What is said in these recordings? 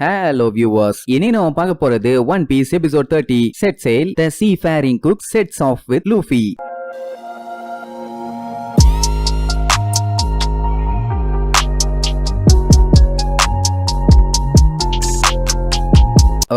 Hello viewers இனி நம்ம பார்க்க போறது One Piece episode thirty set sail the seafaring cook sets off with Luffy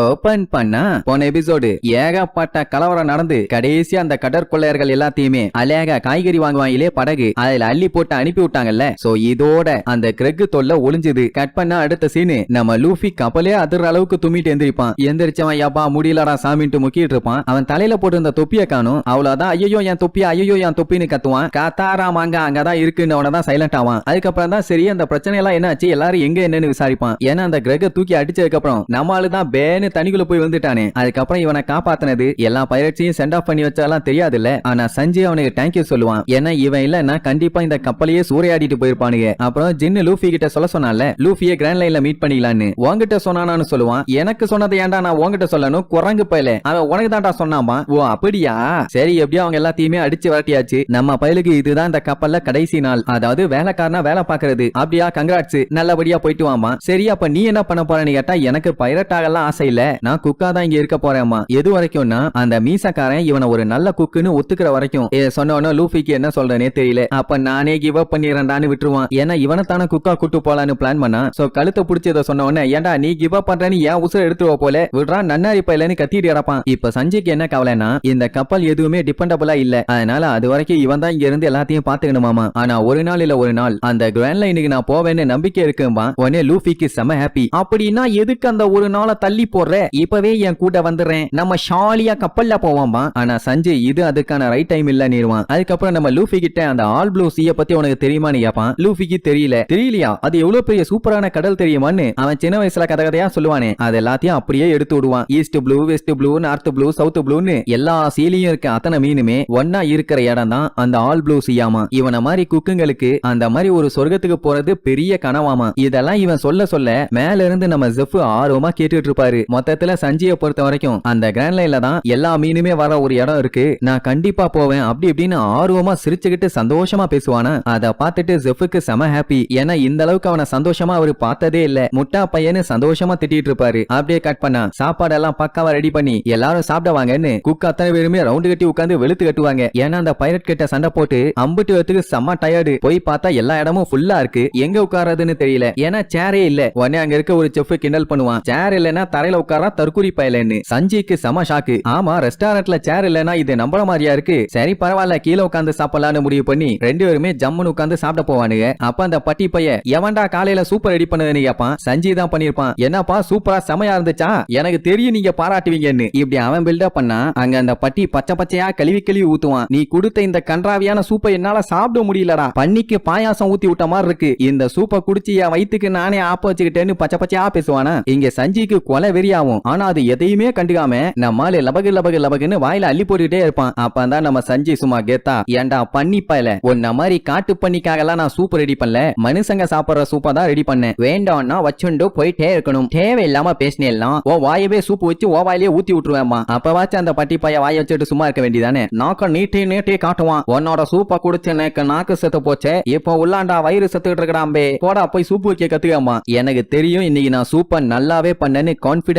open பண்ணா போன எபிசோடு ஏகப்பட்ட கலவரம் நடந்து கடைசி அந்த கடற்கொள்ளையர்கள் எல்லாத்தையுமே அழகா காய்கறி வாங்குவாங்களே படகு அதுல அள்ளி போட்டு அனுப்பி விட்டாங்கல்ல. சோ இதோட அந்த கிரெக் தொல்லை ஒளிஞ்சுது. கட் பண்ணா அடுத்த சீனு நம்ம லூஃபி கப்பலே அதிர அளவுக்கு தும்மிட்டு எந்திரிப்பான். எந்திரிச்சவன் யாப்பா முடியலடா சாமின்ட்டு முக்கிட்டு இருப்பான். அவன் தலையில போட்டிருந்த தொப்பியை தொப்பிய காணும். அவ்வளவுதான் ஐயோ என் தொப்பி ஐயோ என் தொப்பின்னு கத்துவான். காத்தாரா மாங்க அங்கதான் இருக்குன்னு அவனதான் சைலண்ட் ஆவான். அதுக்கப்புறம் தான் சரி அந்த பிரச்சனை எல்லாம் என்னாச்சு? எல்லாரும் எங்க என்னன்னு விசாரிப்பான். ஏன்னா அந்த கிரக தூக்கி அடிச்சதுக்கு அப்புறம் நம்மளுதான் பேனு தனிக்குள்ள போய் வந்துட்டானே அதுக்கப்புறம் இவனை காப்பாத்தினது எல்லா பயிற்சியும் சென்ட் ஆஃப் பண்ணி வச்சாலாம் தெரியாதுல்ல. ஆனா சஞ்சய் அவனுக்கு தேங்க்யூ சொல்லுவான். ஏன்னா இவன் இல்லன்னா கண்டிப்பா இந்த கப்பலையே சூறையாடிட்டு போயிருப்பானுங்க. அப்புறம் ஜின்னு லூஃபி கிட்ட சொல்ல சொன்னால லூஃபியை கிராண்ட் லைன்ல மீட் பண்ணிக்கலான்னு. உங்ககிட்ட சொன்னானு சொல்லுவான். எனக்கு சொன்னதை ஏன்டா நான் உங்ககிட்ட சொல்லணும்? குரங்கு பயல. அவன் உனக்கு தான்டா சொன்னாமா? ஓ அப்படியா? சரி எப்படியோ அவங்க எல்லாத்தையுமே அடிச்சு வரட்டியாச்சு. நம்ம பயலுக்கு இதுதான் இந்த கப்பல்ல கடைசி நாள். அதாவது வேலைக்காரனா வேலை பாக்குறது அப்படியா கங்கராட்ஸ் நல்லபடியா போயிட்டு வாமா சரி அப்ப நீ என்ன பண்ண போறன்னு கேட்டா எனக்கு பைரட் ஆகலாம் ஆசை இல்ல நான் குக்கா தான் இங்க இருக்க போறேம்மா எது வரைக்கும்னா அந்த மீசக்காரன் இவனை ஒரு நல்ல குக்குன்னு ஒத்துக்கிற வரைக்கும். இத சொன்ன லூஃபிக்கு என்ன சொல்றேனே தெரியல. அப்ப நானே கிவ் அப் பண்ணிடுறேன்டான்னு விட்டுருவான். ஏன்னா இவனை தானே குக்கா கூட்டு போலான்னு பிளான் பண்ணா. சோ கழுத்தை பிடிச்சத இதை சொன்ன உடனே ஏன்டா நீ கிவ் அப் பண்றேன்னு ஏன் உசுர எடுத்துருவ போல. விடுறான் நன்னாரி பையலன்னு கத்திட்டு இறப்பான் இப்ப சஞ்சய்க்கு என்ன கவலைன்னா இந்த கப்பல் எதுவுமே டிபெண்டபிளா இல்ல. அதனால அது வரைக்கும் இவன் தான் இங்க இருந்து எல்லாத்தையும் பாத்துக்கணுமாமா ஆனா ஒரு நாள் இல்ல ஒரு நாள். அந்த கிராண்ட் லைனுக்கு நான் போவேன்னு நம்பிக்கை இருக்கும்பா உடனே லூஃபிக்கு செம ஹாப்பி அப்படின்னா எதுக்கு அந்த ஒரு நாளை தள்ளி போடுற? இப்பவே என் கூட வந்துடுறேன் நம்ம ஷாலியா கப்பல்ல போவோம்பா ஆனா சஞ்சய் இது அதுக்கான ரைட் டைம் இல்ல நீருவான். அதுக்கப்புறம் நம்ம லூஃபி கிட்ட அந்த ஆல் ப்ளூ சீய பத்தி உனக்கு தெரியுமான்னு கேப்பான். லூஃபிக்கு தெரியல. தெரியலையா? அது எவ்வளவு பெரிய சூப்பரான கடல் தெரியுமான்னு? அவன் சின்ன வயசுல கதை கதையா சொல்லுவானே. அது எல்லாத்தையும் அப்படியே எடுத்து விடுவான். East Blue West Blue North Blue South ப்ளூன்னு எல்லா சீலையும் இருக்க அத்தனை மீனுமே ஒன்னா இருக்கிற இடம் தான் அந்த ஆல் ப்ளூ சீயாமா. இவன மாதிரி குக்குங்களுக்கு அந்த மாதிரி ஒரு சொர்க்கத்துக்கு போறது பெரிய கனவாமா. இதெல்லாம் இவன் சொல்ல சொல்ல மேல இருந்து நம்ம ஜெஃப் ஆர்வமா கேட்டுட்டு இருப்பாரு. மொத்தத்துல சஞ்சியை பொறுத்த வரைக்கும் அந்த கிராண்ட் லைன்ல தான் எல்லா மீனுமே வர ஒரு இடம் இருக்கு. நான் கண்டிப்பா போவேன். அப்படி இப்படின்னு ஆர்வமா சிரிச்சுக்கிட்டு சந்தோஷமா பேசுவானா? அத பார்த்துட்டு ஜெஃபுக்கு செம ஹாப்பி ஏன்னா இந்த அளவுக்கு அவனை சந்தோஷமா அவர் பார்த்ததே இல்ல. முட்டா பையனு சந்தோஷமா திட்டிட்டு இருப்பாரு. அப்படியே கட் பண்ணா. சாப்பாடெல்லாம் பக்காவா ரெடி பண்ணி எல்லாரும் சாப்பிடுவாங்கன்னு குக் அத்தனை பேருமே ரவுண்டு கட்டி உட்காந்து வெளுத்து கட்டுவாங்க. ஏன்னா அந்த பைரட் கிட்ட சண்டை போட்டு அம்புட்டு வரத்துக்கு செம்ம டயர்டு போய் பார்த்தா எல்லா இடமும் ஃபுல்லா இருக்கு. எங்க உட்காரதுன்னு தெரியல. ஏன்னா சேரே இல்ல. உடனே அங்க இருக்க ஒரு செஃப் கிண்டல் பண்ணுவான். சேர் இல்லைன்னா தரையில உட்காரா தற்கூரி பயலன்னு. சஞ்சய்க்கு சம ஷாக்கு. ஆமா ரெஸ்டாரண்ட்ல சேர் இல்லனா இது நம்பள மாதிரியா இருக்கு. சரி பரவாயில்ல கீழே உட்காந்து சாப்பிடலாம்னு முடிவு பண்ணி ரெண்டு பேருமே ஜம்முன்னு உட்காந்து சாப்பிட போவானுங்க. அப்ப அந்த பட்டி பைய எவன்டா காலையில சூப்பர் ரெடி பண்ணதுன்னு கேப்பான் சஞ்சய் தான் பண்ணிருப்பான் என்னப்பா சூப்பரா செமையா இருந்துச்சா? எனக்கு தெரியும் நீங்க பாராட்டுவீங்கன்னு. இப்படி அவன் பில்டப் பண்ணா அங்க அந்த பட்டி பச்சை பச்சையா கழுவி கழுவி ஊத்துவான். நீ கொடுத்த இந்த கன்றாவியான சூப்பை என்னால சாப்பிட முடியலடா. பண்ணிக்கு பாயாசம் ஊத்தி விட்ட மாதிரி இருக்கு. இந்த சூப்பை குடிச்சு என் வயித்துக்கு நானே ஆப்ப வச்சுக்கிட்டேன்னு பச்சை பச்சையா பேசுவானா? இங்க சஞ்சிக்கு கொலை வெறிய ஆகும். ஆனா அது எதையுமே கண்டுக்காம நம்மால லபகு லபகு லபகுன்னு வாயில அள்ளி போட்டுக்கிட்டே இருப்பான். அப்பதான் நம்ம சஞ்சி சும்மா கேத்தா ஏன்டா பண்ணி பயல? உன்ன மாதிரி காட்டு பண்ணிக்காகலாம் நான் சூப் ரெடி பண்ணல. மனுஷங்க சாப்பிடுற சூப்பை தான் ரெடி பண்ணேன். வேண்டாம்னா வச்சுண்டு போயிட்டே இருக்கணும். தேவையில்லாம பேசினேலாம். ஓ வாயவே சூப்பு வச்சு ஓ வாயிலே ஊத்தி விட்டுருவேம்மா. அப்பவாச்சும் அந்த பட்டி பைய வாய வச்சுட்டு சும்மா இருக்க வேண்டியதானே? நாக்க நீட்டி நீட்டி காட்டுவான். உன்னோட சூப்பை குடிச்சு எனக்கு நாக்கு செத்து போச்சே. இப்போ உள்ளாண்டா வயிறு செத்துக்கிட்டு இருக்கிறாம்பே போடா போய் சூப்பு வைக்க கத்துக்காமா எனக்கு தெரியும் இன்னைக்கு நான் சூப்பை நல்லாவே பண்ணேன்னு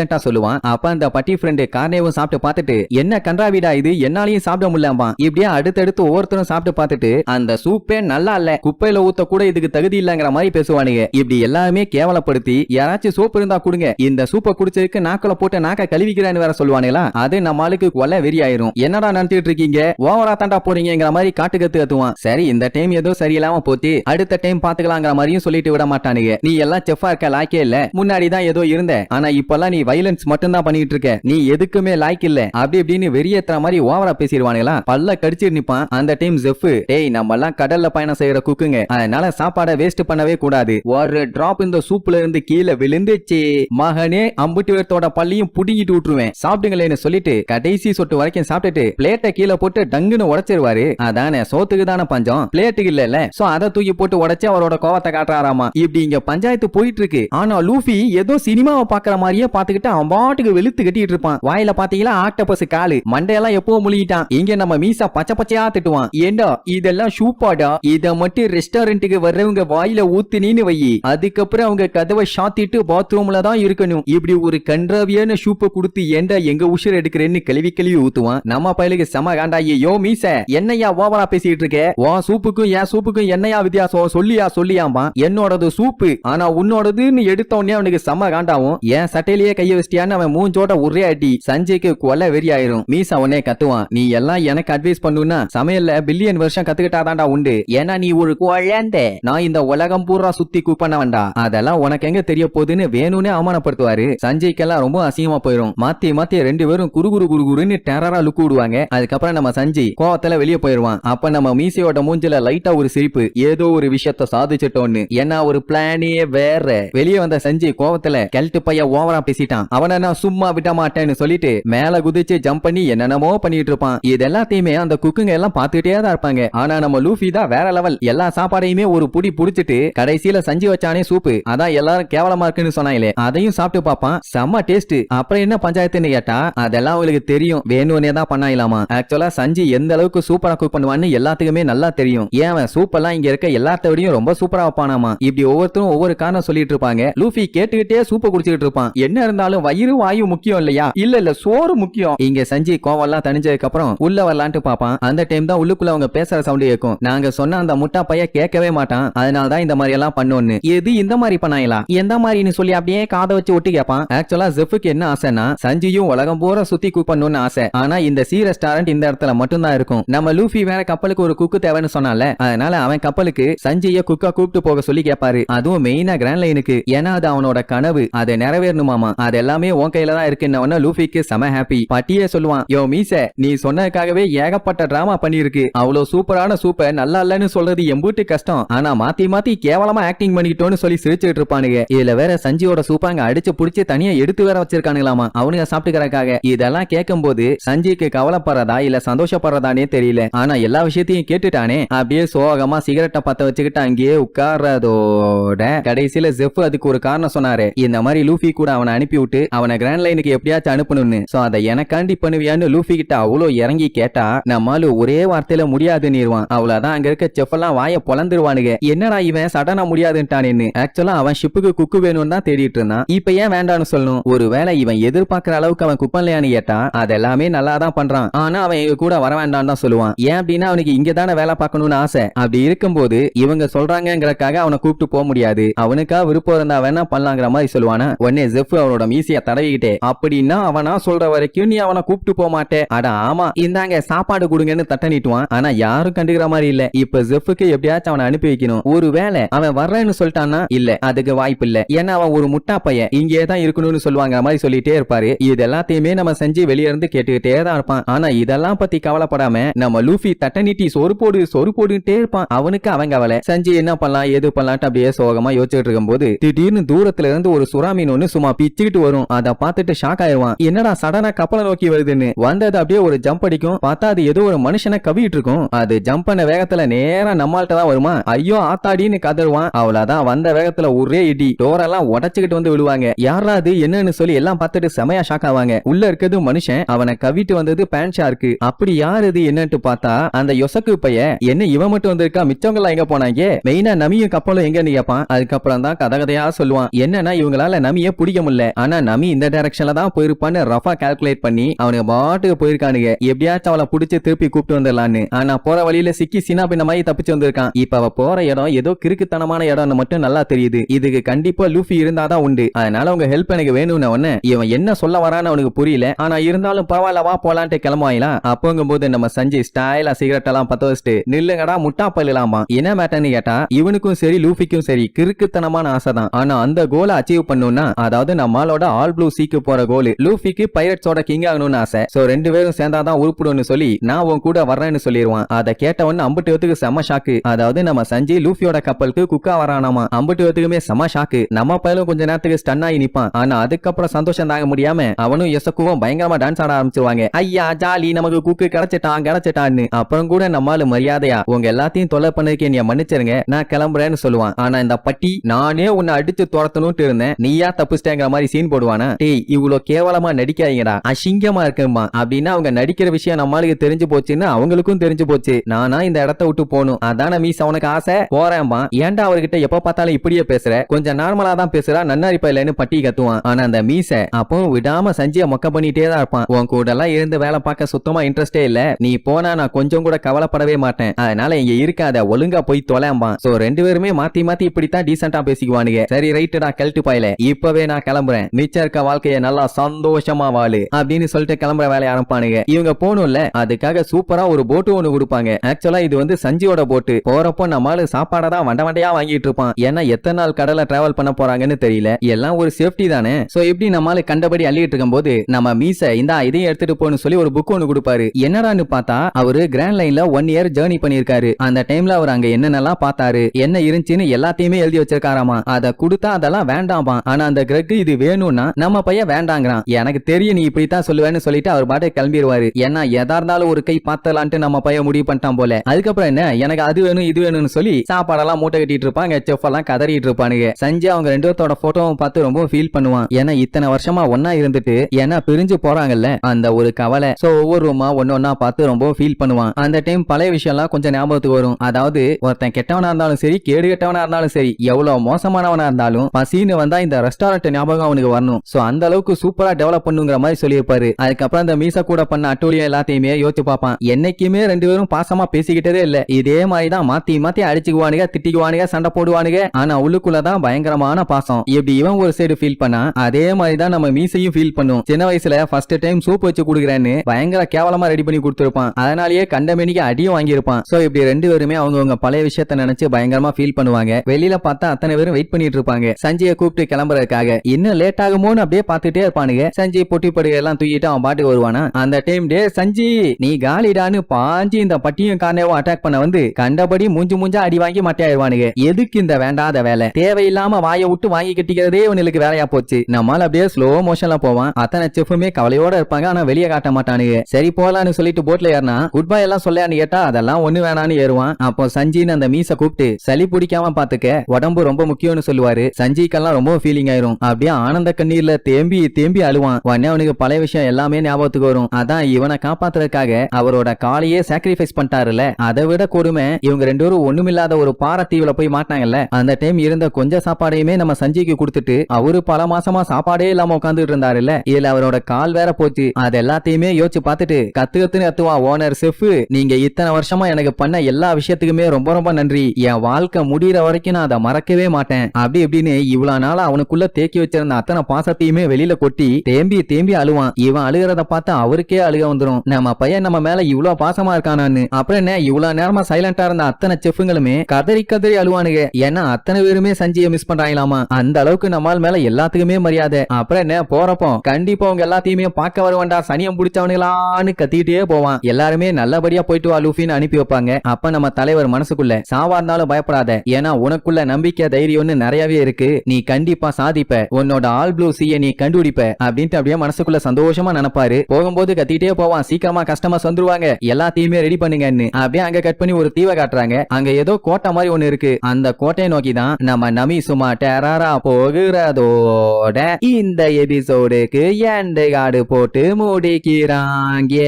சைலண்டா சொல்லுவான். அப்ப அந்த பட்டி ஃப்ரெண்டு கார்னேவும் சாப்பிட்டு பார்த்துட்டு என்ன கன்றாவிடா இது? என்னாலையும் சாப்பிட முடியலாமா இப்படியே அடுத்தடுத்து ஒவ்வொருத்தரும் சாப்பிட்டு பார்த்துட்டு அந்த சூப்பே நல்லா இல்ல. குப்பையில ஊத்த கூட இதுக்கு தகுதி இல்லங்கிற மாதிரி பேசுவானுங்க. இப்படி எல்லாமே கேவலப்படுத்தி யாராச்சும் சோப்பு இருந்தா கொடுங்க. இந்த சூப்பை குடிச்சதுக்கு நாக்களை போட்டு நாக்க கழுவிக்கிறான்னு வேற சொல்லுவானுங்களா? அது நம்ம ஆளுக்கு கொலை வெறி ஆயிரும் என்னடா நினைச்சிட்டு இருக்கீங்க? ஓவரா தாண்டா போறீங்கிற மாதிரி காட்டு கத்து கத்துவான். சரி இந்த டைம் ஏதோ சரியில்லாம போச்சு. அடுத்த டைம் பாத்துக்கலாங்கிற மாதிரியும் சொல்லிட்டு விட மாட்டானுங்க. நீ எல்லாம் செஃபா இருக்க லாக்கே இல்ல. முன்னாடி தான் ஏதோ இருந்த. ஆனா இப்பெல்லாம் நீ வைலன்ஸ் மட்டும் தான் பண்ணிட்டு இருக்க நீ எதுக்குமே லாய்க்கு இல்ல. அப்படி இப்படின்னு வெறியேத்துற மாதிரி ஓவரா பேசிடுவானுங்களா? பல்ல கடிச்சிட்டு நிப்பான். அந்த டைம் ஜெஃப் டேய் நம்ம எல்லாம் கடல்ல பயணம் செய்யற குக்குங்க அதனால சாப்பாடை வேஸ்ட் பண்ணவே கூடாது. ஒரு டிராப் இந்த சூப்ல இருந்து கீழே விழுந்துச்சு மகனே அம்புட்டு வேர்த்தோட பள்ளியும் புடுங்கிட்டு விட்டுருவேன். சாப்பிடுங்களேன்னு சொல்லிட்டு கடைசி சொட்டு வரைக்கும் சாப்பிட்டுட்டு பிளேட்டை கீழே போட்டு டங்குன்னு உடைச்சிருவாரு. அதானே சோத்துக்கு தானே பஞ்சம்? பிளேட்டுக்கு இல்ல சோ அதை தூக்கி போட்டு உடைச்சு அவரோட கோவத்தை காட்டுறாராமா? இப்படி இங்க பஞ்சாயத்து போயிட்டு இருக்கு. ஆனா லூஃபி ஏதோ சினிமாவை பாக்குற மாதிரியே பாத்துக்கிட்டு பாத்துக்கிட்டு அவன் பாட்டுக்கு வெளுத்து கட்டிட்டு இருப்பான் வாயில பாத்தீங்களா? ஆக்டபஸ் காலு. மண்டையெல்லாம் எப்பவும் முழுகிட்டான் இங்க நம்ம மீசா பச்சை பச்சையா திட்டுவான். ஏண்டா இதெல்லாம் சூப்பாடா இத மட்டும் ரெஸ்டாரண்ட்டுக்கு வர்றவங்க வாயில ஊத்துனீன்னு வை அதுக்கப்புறம் அவங்க கதவை சாத்திட்டு பாத்ரூம்ல தான் இருக்கணும். இப்படி ஒரு கன்றாவியான சூப்பை கொடுத்து ஏண்டா எங்க உஷர் எடுக்கிறேன்னு கழுவி கழுவி ஊத்துவான்? நம்ம பயலுக்கு செம காண்டா யோ மீச என்னையா ஓவரா பேசிட்டு இருக்க வா சூப்புக்கும் என் சூப்புக்கும் என்னையா வித்தியாசம்? சொல்லியா சொல்லியாமா என்னோடது சூப்பு. ஆனா உன்னோடதுன்னு எடுத்த உடனே அவனுக்கு செம காண்டாவும் என் சட்டையிலேயே கைய வச்சிட்டியான்னு அவன் மூஞ்சோட ஒரே அடி. சஞ்சய்க்கு கொலை வெறி ஆயிரும். மீசா உடனே கத்துவான். நீ எல்லாம் எனக்கு அட்வைஸ் பண்ணுனா சமையல்ல பில்லியன் வருஷம் கத்துக்கிட்டாதான்டா உண்டு. ஏன்னா நீ ஒரு குழந்தை. நான் இந்த உலகம் பூரா சுத்தி குக் வேண்டாம் அதெல்லாம் உனக்கு எங்க தெரிய போகுதுன்னு வேணும்னே அவமானப்படுத்துவாரு. சஞ்சய்க்கெல்லாம் ரொம்ப அசிங்கமா போயிரும். மாத்தி மாத்தி ரெண்டு பேரும் குரு குரு குரு குருன்னு டெரரா லுக்கு விடுவாங்க. அதுக்கப்புறம் நம்ம சஞ்சய் கோவத்துல வெளியே போயிருவான். அப்ப நம்ம மீசையோட மூஞ்சில லைட்டா ஒரு சிரிப்பு. ஏதோ ஒரு விஷயத்த சாதிச்சிட்டோன்னு. ஏன்னா ஒரு பிளானே வேற. வெளியே வந்த சஞ்சய் கோவத்துல கெல்ட்டு பைய ஓவரா பேசிட்டான். அவனை நான் சும்மா விட மாட்டேன்னு சொல்லிட்டு மேல குதிச்சு ஜம்ப் பண்ணி என்னென்னமோ பண்ணிட்டு இருப்பான். இது எல்லாத்தையுமே அந்த குக்குங்க எல்லாம் பாத்துக்கிட்டே தான் இருப்பாங்க. ஆனா நம்ம லூஃபி தான் வேற லெவல் எல்லா சாப்பாடையுமே ஒரு புடி புடிச்சிட்டு கடைசியில செஞ்சு வச்சானே சூப்பு. அதான் எல்லாரும் கேவலமா இருக்குன்னு சொன்னாங்களே. அதையும் சாப்பிட்டு பாப்பான் செம்ம டேஸ்ட் அப்புறம் என்ன பஞ்சாயத்துன்னு கேட்டா அதெல்லாம் அவளுக்கு தெரியும். வேணும்னே தான் பண்ணாயிலாமா ஆக்சுவலா சஞ்சி எந்த அளவுக்கு சூப்பரா குக் பண்ணுவான்னு எல்லாத்துக்குமே நல்லா தெரியும். ஏன் அவன் சூப்பெல்லாம் இங்க இருக்க எல்லாத்த விடையும் ரொம்ப சூப்பரா வைப்பானாமா? இப்படி ஒவ்வொருத்தரும் ஒவ்வொரு காரணம் சொல்லிட்டு இருப்பாங்க. லூஃபி கேட்டுக்கிட்டே சூப்பை குடிச்சிட்டு இருப்பான். என்ன இருந்தாலும் வயிறு வாயு முக்கியம் இல்லையா? இல்ல இல்ல சோறு முக்கியம். இங்க சஞ்சய் கோவம்லாம் தணிஞ்சதுக்கு அப்புறம் உள்ள வரலான்ட்டு பாப்பான் அந்த டைம் தான் உள்ளுக்குள்ள அவங்க பேசுற சவுண்ட் கேட்கும். நாங்க சொன்ன அந்த முட்டா பைய கேட்கவே மாட்டான். அதனால தான் இந்த மாதிரி எல்லாம் பண்ணோன்னு. எது இந்த மாதிரி பண்ணாங்களா எந்த மாதிரின்னு சொல்லி அப்படியே காதை வச்சு ஒட்டி கேட்பான். ஆக்சுவலா ஜெஃபுக்கு என்ன ஆசைனா சஞ்சியும் உலகம் பூரா சுத்தி கூப்பிடணும்னு ஆசை. ஆனா இந்த சி ரெஸ்டாரண்ட் இந்த இடத்துல மட்டும்தான் இருக்கும். நம்ம லூஃபி வேற கப்பலுக்கு ஒரு குக்கு தேவைன்னு சொன்னால அதனால அவன் கப்பலுக்கு சஞ்சய குக்கா கூப்பிட்டு போக சொல்லி கேட்பாரு. அதுவும் மெயினா கிராண்ட் லைனுக்கு ஏன்னா அது அவனோட கனவு. அதை நிறைவேறணுமாமா? அது எல்லாமே உன் கையில தான் இருக்குன்னு லூஃபிக்கு செம ஹாப்பி பட்டியே சொல்லுவான் யோ மீச நீ சொன்னதுக்காகவே ஏகப்பட்ட டிராமா பண்ணிருக்கு அவ்வளவு சூப்பரான சூப்பர் நல்லா இல்லன்னு சொல்றது எம்பூட்டு கஷ்டம். ஆனா மாத்தி மாத்தி கேவலமா ஆக்டிங் பண்ணிக்கிட்டோன்னு சொல்லி சிரிச்சுட்டு இருப்பானுங்க. இதுல வேற சஞ்சியோட சூப்பாங்க அடிச்சு புடிச்சு தனியா எடுத்து வேற வச்சிருக்கானுங்களாமா அவனுங்க சாப்பிட்டுக்கிறக்காக இதெல்லாம் கேட்கும்போது சஞ்சிக்கு கவலைப்படுறதா இல்ல சந்தோஷப்படுறதானே தெரியல. ஆனா எல்லா விஷயத்தையும் கேட்டுட்டானே. அப்படியே சோகமா சிகரெட்டை பத்த வச்சுக்கிட்டு அங்கேயே உட்கார்றதோட கடைசியில ஜெஃப் அதுக்கு ஒரு காரணம் சொன்னாரு. இந்த மாதிரி லூஃபி கூட அவனை அனுப்பி விட்டு அவனை கிராண்ட் லைனுக்கு எப்படியாச்சும் அனுப்பணும்னு. சோ அதை எனக்காண்டி பண்ணுவியான்னு லூஃபி கிட்ட அவ்வளோ இறங்கி கேட்டா நம்மால ஒரே வார்த்தையில முடியாதுன்னுருவான் அவ்வளவுதான் அங்க இருக்க செஃப் எல்லாம் வாய பொலந்துருவானுங்க என்னடா இவன் சடனா முடியாதுன்ட்டானேன்னு. ஆக்சுவலா அவன் ஷிப்புக்கு குக்கு வேணும்னு தான் தேடிட்டு இருந்தான். இப்ப ஏன் வேண்டாம்னு சொல்லணும்? ஒருவேளை இவன் எதிர்பார்க்கிற அளவுக்கு அவன் குப்பன்லையான்னு கேட்டா அதெல்லாமே நல்லா தான் பண்றான். ஆனா அவன் எங்க கூட வர வேண்டாம்னு தான் சொல்லுவான். ஏன் அப்படின்னா அவனுக்கு இங்க தானே வேலை பார்க்கணும்னு ஆசை. அப்படி இருக்கும்போது இவங்க சொல்றாங்கிறக்காக அவனை கூப்பிட்டு போக முடியாது. அவனுக்கா விருப்பம் இருந்தா வேணா பண்ணலாங்கிற மாதிரி சொல்லுவானா? உடனே ஜெஃப் அவனோட மீசிய தடவிக்கிட்டே அப்படின்னா அவனா சொல்ற வரைக்கும் நீ அவனை கூப்பிட்டு போக மாட்டேன் அட ஆமா. இந்தாங்க சாப்பாடு கொடுங்கன்னு தட்ட நீட்டுவான் ஆனா யாரும் கண்டுக்கிற மாதிரி இல்ல. இப்ப ஜெஃபுக்கு எப்படியாச்சும் அவனை அனுப்பி வைக்கணும். ஒருவேளை அவன் வர்றேன்னு சொல்லிட்டான்னா இல்ல அதுக்கு வாய்ப்பு இல்ல. ஏன்னா அவன் ஒரு முட்டா பையன். இங்கே தான் இருக்கணும்னு சொல்லுவாங்க மாதிரி சொல்லிட்டே இருப்பாரு. இது எல்லாத்தையுமே நம்ம செஞ்சு வெளியே இருந்து கேட்டுக்கிட்டே தான் இருப்பான். ஆனா இதெல்லாம் பத்தி கவலைப்படாம நம்ம லூஃபி தட்ட நீட்டி சொறு போடு சொறு போட்டுட்டே இருப்பான். அவனுக்கு அவன் கவலை. செஞ்சு என்ன பண்ணலாம் ஏது பண்ணலாம் அப்படியே சோகமா யோசிச்சுட்டு இருக்கும் போது திடீர்னு தூரத்துல இருந்து ஒரு சுறா மீன் ஒண்ணு சும்மா பிச்சுக்கிட்டு வரும். அதை பார்த்துட்டு ஷாக் ஆயிடுவான் என்னடா சடனா கப்பலை நோக்கி வருதுன்னு. வந்தது அப்படியே ஒரு ஜம்ப் அடிக்கும். பார்த்தா அது ஏதோ ஒரு மனுஷனை கவிட்டு இருக்கும். அது ஜம்ப் பண்ண வேகத்துல நேரம் நம்மள்ட்ட தான் வருமா? ஐயோ ஆத்தாடின்னு கதறுவான். அவ்வளவுதான். வந்த வேகத்துல ஒரே இடி. டோரெல்லாம் உடச்சுக்கிட்டு வந்து விழுவாங்க. யாரா அது? என்னன்னு சொல்லி எல்லாம் பார்த்துட்டு செமையா ஷாக் ஆவாங்க. உள்ள இருக்கிறது மனுஷன். அவனை கவிட்டு வந்தது பேண்ட் ஷார்க்கு அப்படி யார் இது என்னன்னு பார்த்தா அந்த யொசக்கு பைய. என்ன இவன் மட்டும் வந்திருக்கா? மிச்சவங்க எல்லாம் எங்க போனாங்க? மெயினா நமியும் கப்பலும் எங்கன்னு கேட்பான் அதுக்கப்புறம் தான் கதை கதையா சொல்லுவான். என்னன்னா இவங்களால நமிய பிடிக்க முடியல. ஆனா நமி இந்த டைரக்ஷன்ல தான் போயிருப்பான்னு ரஃபா கால்குலேட் பண்ணி அவனுக்கு பாட்டுக்கு போயிருக்கானுங்க. எப்படியாச்சும் அவளை புடிச்சு திருப்பி கூப்பிட்டு வந்துடலான்னு. ஆனா போற வழியில சிக்கி சீனா பின்ன மாதிரி தப்பிச்சு வந்திருக்கான். இப்ப அவ போற இடம் ஏதோ கிறுக்குத்தனமான இடம்னு மட்டும் நல்லா தெரியுது. இதுக்கு கண்டிப்பா லூஃபி இருந்தாதான் உண்டு. அதனால உங்க ஹெல்ப் எனக்கு வேணும்னு உடனே இவன் என்ன சொல்ல வரான்னு அவனுக்கு புரியல. ஆனா இருந்தாலும் பரவாயில்ல வா போலான்ட்டு கிளம்புவாங்களா அப்போங்கும் போது நம்ம சஞ்சய் ஸ்டைலா சிகரெட் எல்லாம் பத்த வச்சுட்டு நில்லுங்கடா முட்டா பல்லாமா என்ன மேட்டர்னு கேட்டா இவனுக்கும் சரி லூஃபிக்கும் சரி கிறுக்குத்தனமான ஆசை தான். ஆனா அந்த கோலை அச்சீவ் பண்ணுன்னா அதாவது நம்மளோட ஆல் ப்ளூ சீக்கு போற கோல் லூஃபிக்கு பைரட்ஸோட கிங் ஆகணும்னு ஆசை. சோ ரெண்டு பேரும் சேர்ந்தாதான் உருப்பிடும்னு சொல்லி நான் உன் கூட வர்றேன்னு சொல்லிடுவான் அதை கேட்ட அம்புட்டு செம ஷாக்கு அதாவது நம்ம சஞ்சய் லூஃபியோட கப்பலுக்கு குக்கா வரானாமா? அம்புட்டு செம ஷாக்கு நம்ம பயிலும் கொஞ்ச நேரத்துக்கு ஸ்டன் ஆகி நிப்பான். ஆனா அதுக்கப்புறம் சந்தோஷம் தாங்க முடியாம அவனும் எசக்குவும் பயங்கரமா டான்ஸ் ஆட ஆரம்பிச்சிருவாங்க. ஐயா ஜாலி நமக்கு குக்கு கிடைச்சிட்டான் கிடைச்சிட்டான்னு. அப்புறம் கூட நம்மால மரியாதையா உங்க எல்லாத்தையும் தொலை பண்ணதுக்கு நீ மன்னிச்சிருங்க நான் கிளம்புறேன்னு சொல்லுவான். ஆனா இந்த பட்டி நானே உன்னை அடிச்சு துரத்தணும்ட்டு இருந்தேன். நீயா தப்பிச்சிட்டேங்கிற மாதிரி சீன் சீன் போடுவானா? டேய் இவ்வளவு கேவலமா நடிக்காதீங்கடா. அசிங்கமா இருக்குமா அப்படின்னா அவங்க நடிக்கிற விஷயம் நம்மளுக்கு தெரிஞ்சு போச்சுன்னு அவங்களுக்கும் தெரிஞ்சு போச்சு. நானா இந்த இடத்த விட்டு போகணும். அதான மீஸ் அவனுக்கு ஆசை? போறேன்பா ஏன்டா அவர்கிட்ட எப்ப பார்த்தாலும் இப்படியே பேசுற? கொஞ்சம் நார்மலா தான் பேசுறா. நன்னாரி இல்லைன்னு பட்டி கத்துவான். ஆனா அந்த மீச அப்போ விடாம சஞ்சிய மொக்க பண்ணிட்டே தான் இருப்பான். உன் கூட எல்லாம் இருந்து வேலை பார்க்க சுத்தமா இன்ட்ரெஸ்டே இல்ல. நீ போனா நான் கொஞ்சம் கூட கவலைப்படவே மாட்டேன். அதனால இங்க இருக்காத. ஒழுங்கா போய் தொலைம்பான் சோ ரெண்டு பேருமே மாத்தி மாத்தி இப்படித்தான் டீசெண்டா பேசிக்குவானுங்க. சரி ரைட்டுடா கழட்டு பாயில. இப்பவே நான் கிளம்புறேன். மிச்சம் இருக்க வாழ்க்கைய நல்லா சந்தோஷமா வாழு அப்படின்னு சொல்லிட்டு கிளம்புற வேலையை ஆரம்பிப்பானுங்க. இவங்க போகணும்ல அதுக்காக சூப்பரா ஒரு போட்டு ஒண்ணு கொடுப்பாங்க. ஆக்சுவலா இது வந்து சஞ்சியோட போட்டு போறப்போ நம்மளால சாப்பாடை தான் வண்ட வண்டையா வாங்கிட்டு இருப்பான். ஏன்னா எத்தனை நாள் கடலை டிராவல் பண்ண போறாங்கன்னு தெரியல. எல்லாம் ஒரு சேஃப்டி தானே. சோ இப்படி நம்மளால கண்டபடி அள்ளிட்டு இருக்கும்போது நம்ம மீச இந்த இதையும் எடுத்துட்டு போன்னு சொல்லி ஒரு புக் ஒண்ணு கொடுப்பாரு. என்னடான்னு பார்த்தா அவரு கிராண்ட் லைன்ல ஒன் இயர் ஜேர்னி பண்ணிருக்காரு அந்த டைம்ல அவர் அங்க என்னென்னலாம் பார்த்தாரு என்ன இருந்துச்சுன்னு எல்லாத்தையுமே எழுதி வச்சிருக்காராமா. அதை கொடுத்தா அதெல்லாம் வேண்டாமா. ஆனா அந்த கிரக் இது வேணும் வேணும்னா நம்ம பையன் வேண்டாங்கிறான். எனக்கு தெரியும் நீ இப்படித்தான் சொல்லுவேன்னு சொல்லிட்டு அவர் பாட்டை கிளம்பிடுவாரு ஏன்னா எதா இருந்தாலும் ஒரு கை பார்த்தலான்ட்டு நம்ம பையன் முடிவு பண்ணிட்டான் போல. அதுக்கப்புறம் என்ன? எனக்கு அது வேணும் இது வேணும்னு சொல்லி சாப்பாடெல்லாம் மூட்டை கட்டிட்டு இருப்பாங்க செஃப் எல்லாம் கதறிட்டு இருப்பானுங்க. சஞ்சய் அவங்க ரெண்டு பேர்த்தோட போட்டோவும் பார்த்து ரொம்ப ஃபீல் பண்ணுவான். ஏன்னா இத்தனை வருஷமா ஒன்னா இருந்துட்டு ஏன்னா பிரிஞ்சு போறாங்கல்ல அந்த ஒரு கவலை. சோ ஒவ்வொரு ரூமா ஒன்னொன்னா பார்த்து ரொம்ப ஃபீல் பண்ணுவான். அந்த டைம் பழைய விஷயம்லாம் கொஞ்சம் ஞாபகத்துக்கு வரும். அதாவது ஒருத்தன் கெட்டவனா இருந்தாலும் சரி கேடு கெட்டவனா இருந்தாலும் சரி எவ்வளவு மோசமானவனா இருந்தாலும் பசின்னு வந்தா இந்த ரெஸ்டாரண்ட் ஞாபகம் அவனுக்கு வரணும். சோ அந்த அளவுக்கு சூப்பரா டெவலப் பண்ணுங்கிற மாதிரி சொல்லியிருப்பாரு. அதுக்கப்புறம் அந்த மீசா கூட பண்ண அட்டூழியம் எல்லாத்தையுமே யோசிச்சு பார்ப்பான். என்னைக்குமே ரெண்டு பேரும் பாசமா பேசிக்கிட்டதே இல்ல. இதே மாதிரி தான் மாத்தி மாத்தி அடிச்சுக்குவானுங்க திட்டிக்குவானுங்க சண்டை போடுவானுங்க. ஆனா உள்ளுக்குள்ளதான் பயங்கரமான பாசம். இப்படி இவன் ஒரு சைடு ஃபீல் பண்ணா அதே மாதிரி தான் நம்ம மீசையும் ஃபீல் பண்ணும். சின்ன வயசுல ஃபர்ஸ்ட் டைம் சூப் வச்சு குடுக்குறேன்னு பயங்கர கேவலமா ரெடி பண்ணி கொடுத்துருப்பான். அதனாலேயே கண்டமேனிக்கு அடியும் வாங்கியிருப்பான். சோ இப்படி ரெண்டு பேருமே அவங்கவுங்க பழைய விஷயத்த நினைச்சு பயங்கரமா ஃபீல் பண்ணுவாங்க. வெளியில பார்த்தா அத்தனை பேரும் வெயிட் பண்ணிட்டு இருப்பாங்க. சஞ்சய கூப்பிட்டு கிளம்புறதுக்காக. இன்னும் லேட்டா ஆகுமோன்னு அப்படியே பார்த்துட்டே இருப்பானுங்க. சஞ்சய் பொட்டி படுகை எல்லாம் தூக்கிட்டு அவன் பாட்டுக்கு வருவானா? அந்த டைம் டே சஞ்சி நீ காலிடான்னு பாஞ்சு இந்த பட்டியும் கார்னேவும் அட்டாக் பண்ண வந்து கண்டபடி மூஞ்சு மூஞ்சா அடி வாங்கி மட்டையாயிருவானுங்க எதுக்கு இந்த வேண்டாத வேலை? தேவையில்லாம வாயை விட்டு வாங்கி கட்டிக்கிறதே இவனுக்கு வேலையா போச்சு. நம்மால அப்படியே ஸ்லோ மோஷன்ல போவான். அத்தனை செஃபுமே கவலையோட இருப்பாங்க ஆனா வெளியே காட்ட மாட்டானுங்க. சரி போலான்னு சொல்லிட்டு போட்ல ஏறினா குட் பை எல்லாம் சொல்லையான்னு கேட்டா அதெல்லாம் ஒண்ணு வேணான்னு ஏறுவான். அப்போ சஞ்சின்னு அந்த மீச கூப்பிட்டு சளி பிடிக்காம பாத்துக்க உடம்பு ரொம்ப முக்கியம்னு சொல்லுவாரு. சஞ்சிக்கெல்லாம் ரொம்ப ஃபீலிங் ஆயிரும். அப்படியே ஆனந்த கண்ணீர்ல தேம்பி தேம்பி அழுவான். உடனே அவனுக்கு பழைய விஷயம் எல்லாமே ஞாபகத்துக்கு வரும். அதான் இவனை காப்பாத்துறதுக்காக அவரோட காலையே சாக்ரிஃபைஸ் பண்ணிட்டாருல அதை விட கொடுமை இவங்க ரெண்டு பேரும் ஒண்ணுமில்லாத ஒரு பாரத்தீவுல போய் மாட்டாங்கல்ல அந்த டைம் இருந்த கொஞ்ச சாப்பாடையுமே நம்ம சஞ்சய்க்கு கொடுத்துட்டு அவரு பல மாசமா சாப்பாடே இல்லாம உட்காந்துட்டு இருந்தாருல்ல. இதுல அவரோட கால் வேற போச்சு. அது எல்லாத்தையுமே யோசிச்சு பார்த்துட்டு கத்து கத்துன்னு கத்துவா ஓனர் செஃப் நீங்க இத்தனை வருஷமா எனக்கு பண்ண எல்லா விஷயத்துக்குமே ரொம்ப ரொம்ப நன்றி. என் வாழ்க்கை முடியிற வரைக்கும் நான் அதை மறக்கவே மாட்டேன். அப்படி இப்படின்னு இவ்வளவு நாளா அவனுக்குள்ள தேக்கி வச்சிருந்த அத்தனை பாசத்தையுமே வெளியில கொட்டி தேம்பி தேம்பி அழுவான். இவன் அழுகிறத பார்த்து அவருக்கே அழுக வந்துரும். நம்ம பையன் நம்ம மேல இவ்வளவு பாசமா இருக்கானான்னு. அப்புறம் என்ன? இவ்வளவு நேரமா சைலண்டா இருந்த அத்தனை செஃப்புங்களுமே கதறி கதறி அழுவானுங்க. ஏன்னா அத்தனை பேருமே சஞ்சியை மிஸ் பண்றாங்களாமா. அந்த அளவுக்கு நம்மால் மேல எல்லாத்துக்குமே மரியாதை. அப்புறம் என்ன? போறப்போ கண்டிப்பா அவங்க எல்லாத்தையுமே பார்க்க வருவான்டா. சனியம் பிடிச்சவனுங்களான்னு கத்திக்கிட்டே போவான். எல்லாருமே நல்லபடியா போயிட்டு வா லூஃபின்னு அனுப்பி வைப்பாங்க. அப்ப நம்ம தலைவர் மனசுக்குள்ள சாவா இருந்தாலும் பயப்படாத. ஏன்னா உனக்குள்ள நம்பிக்கை தைரியம்னு நிறையவே இருக்கு. நீ கண்டிப்பா சாதிப்ப. உன்னோட ப்ளூ சீய நீ கண்டுபிடிப்ப அப்படின்ட்டு அப்படியே மனசுக்குள்ள சந்தோஷமா நினைப்பாரு. போகும்போது கத்திட்டே போவான். சீக்கிரமா கஸ்டமர்ஸ் வந்துருவாங்க. எல்லாத்தையுமே ரெடி பண்ணுங்கன்னு. அப்படியே அங்க கட் பண்ணி ஒரு தீவை காட்டுறாங்க. அங்க ஏதோ கோட்டை மாதிரி ஒண்ணு இருக்கு. அந்த கோட்டையை நோக்கி தான் நம்ம நமி சும்மா டெரரா போகிறதோட இந்த எபிசோடுக்கு எண்டு காடு போட்டு முடிக்கிறாங்க.